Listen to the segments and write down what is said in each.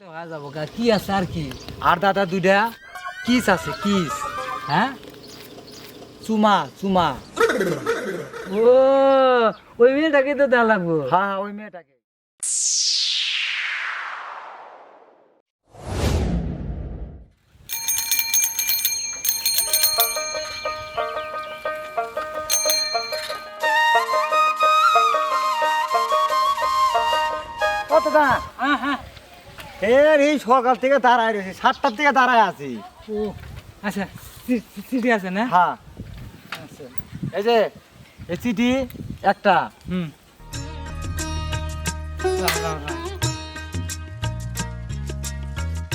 তো হয়ে যাব গা। কি আছে আর কি? আর দাদা দুইটা? কিস আছে, কিস। হ্যাঁ? চুমা চুমা। ও, ওই মেয়েটাকে তো দেওয়া লাগবো। হ্যাঁ হ্যাঁ ওই মেয়েটাকে। কত দা হ্যাঁ হ্যাঁ। এর এই সকাল থেকে দাঁড়ায় রয়েছি সাতটার থেকে দাঁড়ায় আছি। ও আচ্ছা চিঠি আছে না? হ্যাঁ। আচ্ছা। এই যে এই চিঠি একটা। হুম।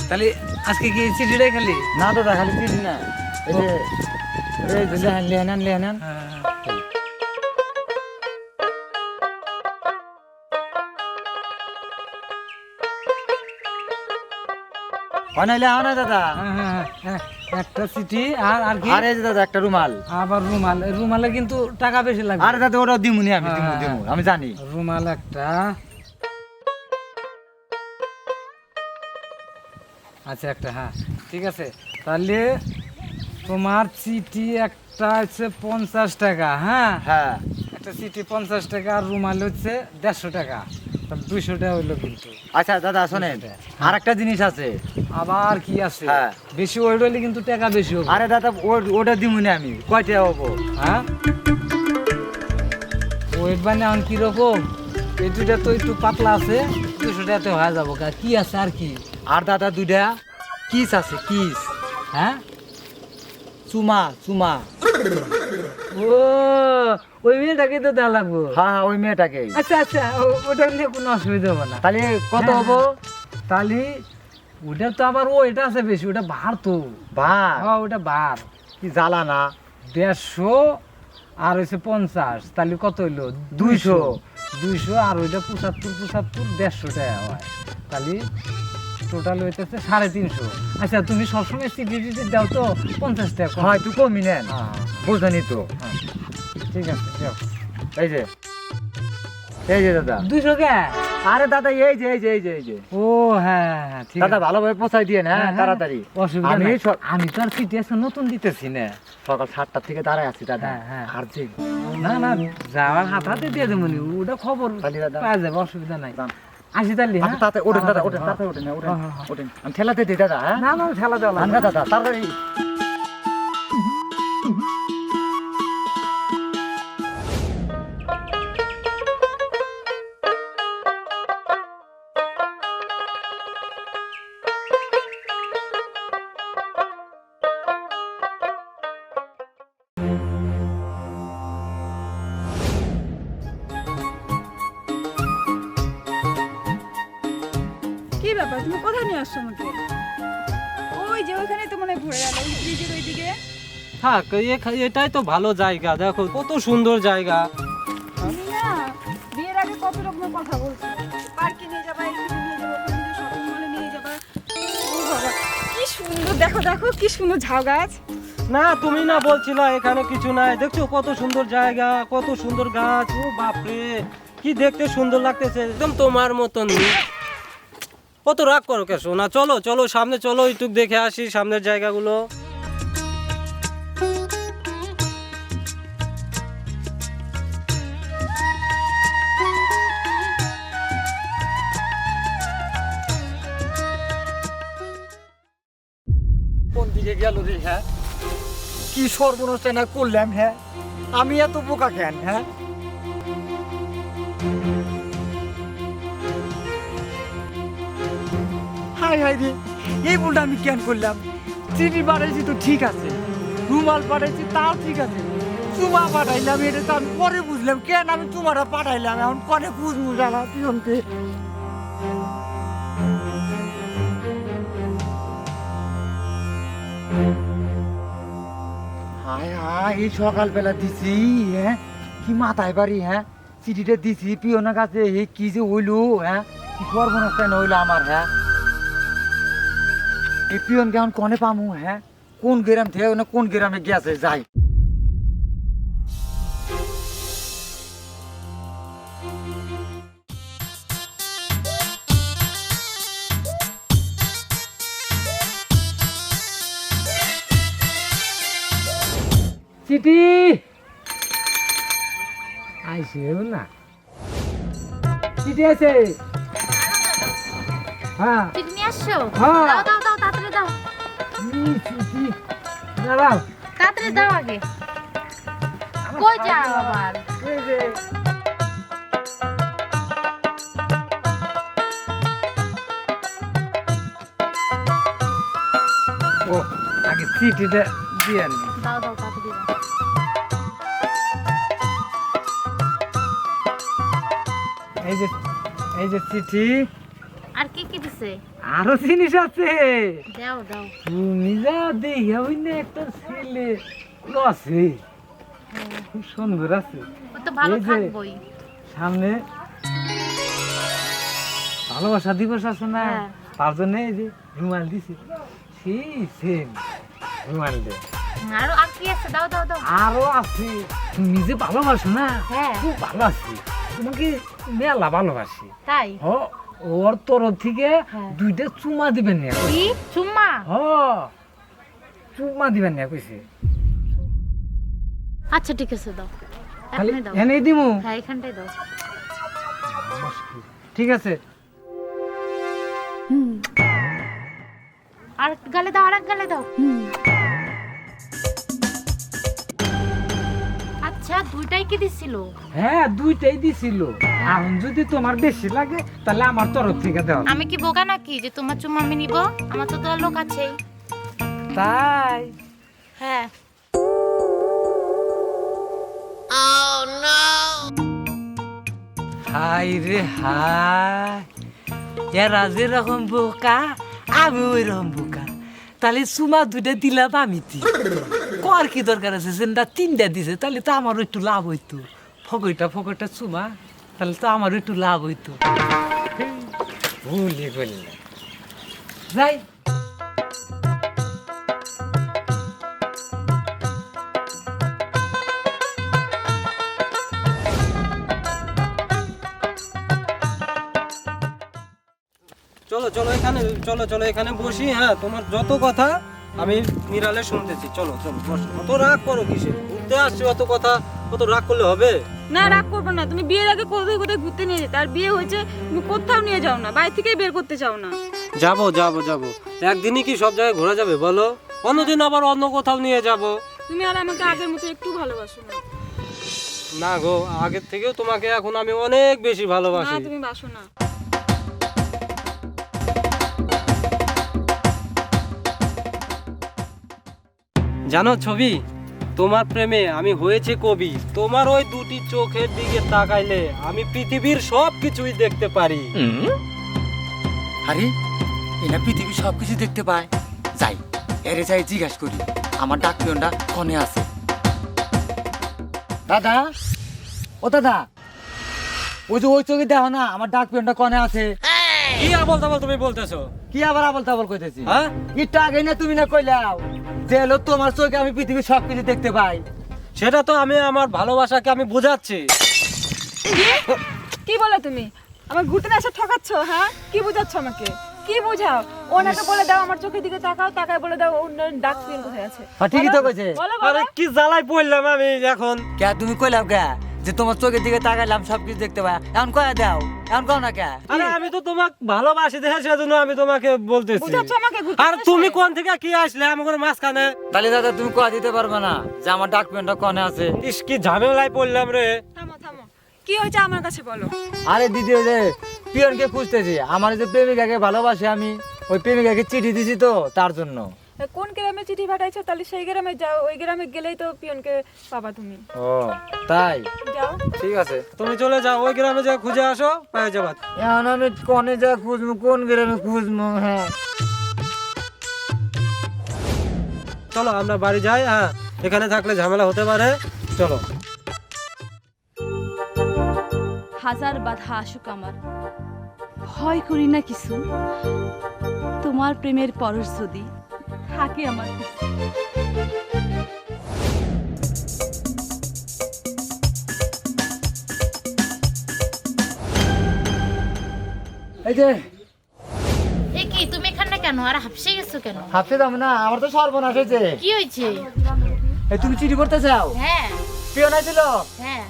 তাহলে আজকে কি চিঠিটাই খালি? না দাদা খালি চিঠি না। এই যে এই যে লেহেন লেহেন লেহেন। হ্যাঁ। আনা দাদা। হ্যাঁ, হ্যাঁ, হ্যাঁ, একটা চিঠি আর আর কি? আর দাদা একটা রুমাল। আবার রুমাল। রুমালে কিন্তু টাকা বেশি লাগবে। আরে দাদা ওটা দিমুনি আমি দিমু দিমু আমি জানি। রুমাল একটা। আচ্ছা একটা হ্যাঁ। ঠিক আছে। তাহলে তোমার চিঠি একটা হচ্ছে পঞ্চাশ টাকা হ্যাঁ? হ্যাঁ। একটা চিঠি পঞ্চাশ টাকা আর রুমাল হচ্ছে দেড়শো টাকা। দুইশো টাকা হইল কিন্তু। আচ্ছা দাদা শোনেন আর একটা জিনিস আছে। আবার কি আছে? হ্যাঁ। বেশি ওয়েট হইলে কিন্তু টাকা বেশি হবে। আরে দাদা ওটা দিমুনি আমি। কয়টা হব? হ্যাঁ? ওয়েট বানে এখন কীরকম? এই দুইটা তো একটু পাতলা আছে দুশো টাকাতে হয়ে যাব। কি আছে আর কি? আর দাদা দুইটা? কিস আছে কিস। হ্যাঁ? চুমা চুমা। ও ওই মেয়েটাকে তো দেওয়া লাগবো। হ্যাঁ হ্যাঁ ওই মেয়েটাকে। আচ্ছা আচ্ছা ওটা নিয়ে কোনো অসুবিধা হবে না। তাহলে কত হ্যাঁ, হব? তাহলে ওটা তো আবার ও এটা আছে বেশি ওটা ভার তো। ভাই হ্যাঁ ওটা ভার। কি জ্বালা না? দেড়শো আর হচ্ছে পঞ্চাশ তাহলে কত হইল? দুইশো। দুইশো আর ওইটা পঁচাত্তর পঁচাত্তর দেড়শো টাকা হয়। তাহলে টোটাল হইতেছে সাড়ে তিনশো। আচ্ছা তুমি সবসময় সিটি টিটি দাও তো পঞ্চাশ টাকা কম। হ্যাঁ একটু কমই নেন। হ্যাঁ, বুঝলেনি তো। হ্যাঁ। ঠিক আছে এই যে এই যে দাদা। দুইশো কে? আরে দাদা এই যে এই যে এই যে এই যে। ও হ্যাঁ হ্যাঁ ঠিক দাদা ভালোভাবে পৌঁছাই দিয়ে হ্যাঁ হ্যাঁ, তাড়াতাড়ি। অসুবিধা আমি আমি তো আর সিটি আছে নতুন দিতেছি না। সকাল সাতটার থেকে দাঁড়ায় আছি দাদা। হ্যাঁ, হ্যাঁ। আর যে না না যাওয়ার হাত হাতে দিয়ে দেবো নি ওটা খবর পাওয়া যাবে অসুবিধা নাই। আসি তাহলে হ্যাঁ? ওঠেন দাদা ওঠেন তাতে ওঠেন ওঠেন ঠেলাতে দিই দাদা হ্যাঁ না না ঠেলা দেওয়া দাদা তাড়াতাড়ি কি ব্যাপার? তুমি কোথায় নিয়ে আসছো আমাকে? ওই যে ওইখানে তো মনে ঘুরে গেল ওই ব্রিজের ওইদিকে থাক এটাই তো ভালো জায়গা দেখো কত সুন্দর জায়গা। তুমি না বিয়ের আগে কত রকমের কথা বলছো? পার্কে নিয়ে যাবা এখানে নিয়ে যাবা ওখানে নিয়ে শপিং মলে নিয়ে যাবা। ও বাবা কি সুন্দর দেখো দেখো কি সুন্দর ঝাউ গাছ। না তুমি না বলছিল এখানে কিছু নাই। দেখছ কত সুন্দর জায়গা কত সুন্দর গাছ ও বাপরে কি দেখতে সুন্দর লাগতেছে একদম তোমার মতন কত রাগ করো কে সোনা, চলো চলো, সামনে চলো, একটু দেখে আসি সামনের জায়গাগুলো। কোন দিকে গেল রে হ্যাঁ? কি সর্বনষ্ট না করলাম হ্যাঁ? আমি এত বোকা কেন হ্যাঁ? হাই হাই রে। এই ভুলটা আমি কেন করলাম? চিঠি পাঠাইছি তো ঠিক আছে। রুমাল পাঠাইছি তাও ঠিক আছে। চুমা পাঠাইলাম এটা তো আমি পরে বুঝলাম। কেন আমি চুমাটা পাঠাইলাম এখন পরে বুঝব জানা পিয়নকে হায় হায় এই সকালবেলা দিছি হ্যাঁ? কি মাথায় বাড়ি হ্যাঁ? চিঠিটা দিছি পিওনের কাছে কি যে হইল হ্যাঁ? কি সর্বনাশ কেন হইল আমার হ্যাঁ? এই পিয়ন গেউন কনে পামু হ্যাঁ? কোন গ্রাম থেকে না কোন গ্রামে গেছে যাই। চিঠি! আইসেও না। চিটি আছে হ্যাঁ। হ্যাঁ। দাও দাও দাও তাড়াতাড়ি দাও। দাঁড়াও। তাড়াতাড়ি দাও আগে। কই যাও আবার? ও আগে চিঠিটা দিয়ে আনি। দাও দাও তাড়াতাড়ি দাও। এই যে এই যে চিঠি। আর কি কি দিছে? আরও জিনিস আছে। দাও দাও। তুমি যা দেখে ওই না একটা ছেলে। আছে। খুব সুন্দর আছে। তো ভালো থাকবই সামনে ভালোবাসা দিবস আছে না? হ্যাঁ। তার জন্য এই যে রুমাল দিছে। সেই সেম রুমাল দে। আর আর কি আছে? দাও দাও দাও। আরও আছে। তুমি যে ভালোবাসো না হ্যাঁ। খুব ভালো আছি। তোমাকে মেলা ভালোবাসি। তাই? ওর তরফ থেকে হ্যাঁ। দুইটা চুমা দিবেন না কি? চুম্মা হ। চুমা দিবেন না কইছে। আচ্ছা ঠিক আছে দাও। এখানে দাও। এনেই দিমু? হ্যাঁ এখানটাই দাও। ঠিক আছে। আর গালে দাও আর গালে দাও। আচ্ছা দুইটাই কি দিছিল? হ্যাঁ দুইটাই দিছিল। এখন যদি তোমার বেশি লাগে তাহলে আমার তরফ থেকে দাও। আমি কি বোকা নাকি যে তোমার চুম্মা আমি নিব? আমার তো তোর লোক আছেই। তাই? হ্যাঁ। হাই রে হাই এরা যেরকম বোকা আমি ওই রকম বোকা। তাহলে সুমা দুইটা দিলাম আমি তি। কর কি দরকার আছে? সেটা তিনটা দিছে তাহলে তো আমারও একটু লাভ হইতো। ফকইটা ফকইটা চুমা তাহলে তো আমারও একটু লাভ হইতো। ভুলে বললে। যাই। চলো চলো এখানে চলো চলো এখানে বসি হ্যাঁ তোমার যত কথা আমি নিরালে শুনতেছি। চলো চলো বসো। অত রাগ করো কিসে ঘুরতে আসছি অত কথা? অত রাগ করলে হবে? না রাগ করব না। তুমি বিয়ের আগে কোথায় কোথায় ঘুরতে নিয়ে যেতে? আর বিয়ে হয়েছে তুমি কোথাও নিয়ে যাও না। বাড়ি থেকেই বের করতে চাও না। যাব যাব যাব। একদিনই কি সব জায়গায় ঘোরা যাবে বলো? অন্যদিন আবার অন্য কোথাও নিয়ে যাব। তুমি আর আমাকে আগের মতো একটু ভালোবাসো না। না গো আগের থেকেও তোমাকে এখন আমি অনেক বেশি না ভালোবাসি তুমি বাসো না। জানো ছবি? তোমার প্রেমে আমি হয়েছে কবি। তোমার ওই দুটি চোখের দিকে তাকাইলে আমি পৃথিবীর সব কিছুই দেখতে পারি। আরে, এরা পৃথিবীর সব কিছু দেখতে পায়। যাই, এরে যাই, জিজ্ঞাসা করি। আমার ডাক পিয়নটা কনে আছে। দাদা, ও দাদা, ওই যে ওই চোখে দেখো না, আমার ডাক পিয়নটা কনে আছে। কি আবল তাবল তুমি বলতেছো? কি আবার আবল তাবল কইতেছি? হ্যাঁ? একটু আগে না তুমি না কইলাও যে হলো তোমার চোখে আমি পৃথিবীর সব কিছু দেখতে পাই। সেটা তো আমি আমার ভালোবাসাকে আমি বোঝাচ্ছি। কি? বলো তুমি? আমার ঘুরতে এসে ঠকাচ্ছ হ্যাঁ? কি বুঝাচ্ছ আমাকে? কি বুঝাও? ওনাকে বলে দাও আমার চোখের দিকে তাকাও তাকায় বলে দাও ওর ডাক কোথায় আছে? হ্যাঁ, ঠিকই তো কইছে। আরে কি জ্বালাই পড়লাম আমি এখন? কে তুমি কইলাও কে? যে তোমার চোখের দিকে তাকাইলাম সব কিছু দেখতে পাই এখন কয়া দাও? এখন কও না কে? আরে আমি তো তোমাকে ভালোবাসি দেখে সেজন্য আমি তোমাকে বলতেছি। বুঝাচ্ছ আমাকে ঘুরতে আর তুমি কোন থেকে কি আসলে? আমার মাঝখানে তাহলে দাদা তুমি কয়া দিতে পারবে না যে আমার ডাক পিয়নটা কনে আছে? ইস কি ঝামেলায় পড়লাম রে। থামো থামো। কি হয়েছে আমার কাছে বলো? আরে দিদি ওই যে পিয়নকে খুঁজতেছি। আমার যে প্রেমিকাকে ভালোবাসি আমি ওই প্রেমিকাকে চিঠি দিছি তো তার জন্য। কোন গ্রামে চিঠি পাঠাইছো? তাহলে সেই গ্রামে যাও ওই গ্রামে গেলেই তো পিয়নকে পাবা তুমি। ও তাই? যাও। ঠিক আছে। তুমি চলে যাও ওই গ্রামে যা খুঁজে আসো পেয়ে যাবা। এখন আমি কনে যা খুঁজবো কোন গ্রামে খুঁজবো হ্যাঁ। চলো আমরা বাড়ি যাই হ্যাঁ। এখানে থাকলে ঝামেলা হতে পারে। চলো। হাজার বাধা আসুক আমার। ভয় করি না কিছু। তোমার প্রেমের পরশ যদি থাকে আমার এই যে এ কি তুমি এখানে কেন? আর হাফসে গেছো কেন? হাফতে দাম না আমার তো সর্বনাশ হয়েছে। কি হয়েছে? এই তুমি চিঠি করতে চাও? হ্যাঁ। পিয়ন আইছিল হ্যাঁ।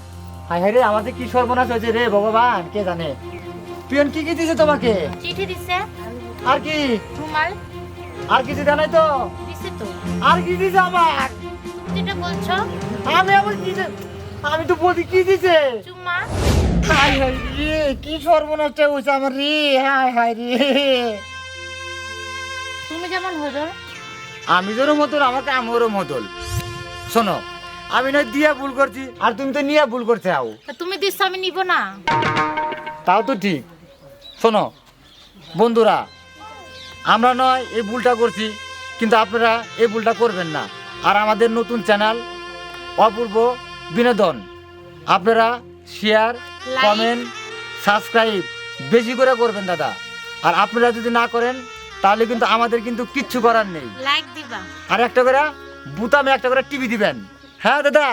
রে আমাদের কি সর্বনাশ হয়েছে রে ভগবান কে জানে? পিয়ন কি কি দিছে তোমাকে? চিঠি দিছে। আর কি? রুমাল। আর কিছু জানাই তো? দিছে তো। আর কি দিছে আমার যেটা বলছো। আমি আবার কি আমি তো বলি কি দিছে? চুম্মা। হাই হাই রে কি সর্বনাশটা হয়েছে আমার রে? হাই হাই রে। তুমি যেমন হজর আমি তোর মতন আমাকে আমরও মতল শোনো আমি নয় দিয়া ভুল করছি আর তুমি তো নিয়ে ভুল করছে আও। তা তুমি দিচ্ছ আমি নিব না। তাও তো ঠিক। শোনো বন্ধুরা আমরা নয় এই ভুলটা করছি কিন্তু আপনারা এই ভুলটা করবেন না। আর আমাদের নতুন চ্যানেল অপূর্ব বিনোদন আপনারা শেয়ার কমেন্ট সাবস্ক্রাইব বেশি করে করবেন দাদা। আর আপনারা যদি না করেন তাহলে কিন্তু আমাদের কিন্তু কিচ্ছু করার নেই। লাইক দিবা। আর একটা করে বুতামে একটা করে টিভি দিবেন। হ্যাঁ দাদা?